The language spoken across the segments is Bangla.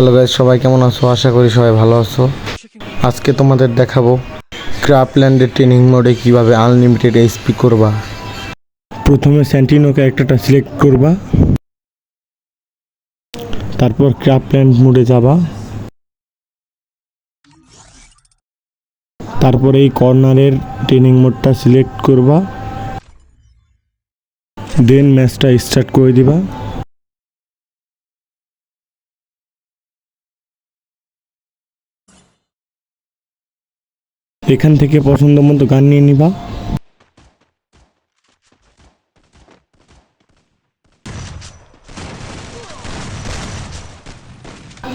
হ্যালো গাইজ সবাই কেমন আছো? আশা করি সবাই ভালো আছো। আজকে তোমাদের দেখাবো ক্রাফল্যান্ডের ট্রেনিং মোডে কীভাবে আনলিমিটেড এইচপি করবা। প্রথমে স্যান্টিনো ক্যারেক্টারটা সিলেক্ট করবা। তারপর ক্রাফল্যান্ড মোডে যাবা। তারপর এই কর্নারের ট্রেনিং মোডটা সিলেক্ট করবা। দেন ম্যাচটা স্টার্ট করে দিবা। এখান থেকে পছন্দ মতো গান নিয়ে নিবা।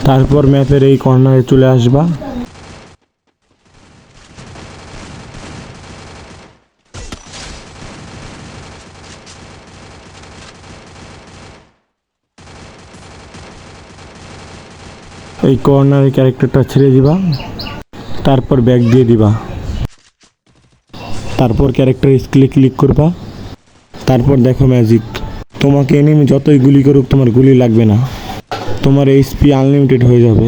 তারপর ম্যাপের এই কর্নারে চলে আসবা। এই কর্নারে ক্যারেক্টারটা ছেড়ে দিবা। তারপর ব্যাগ দিয়ে দিবা। তারপর ক্যারেক্টার স্কিলে ক্লিক করবা। তারপর দেখো ম্যাজিক তোমাকে এনিমি যতই গুলি করুক, তোমার গুলি লাগবে না। তোমার এইচপি আনলিমিটেড হয়ে যাবে।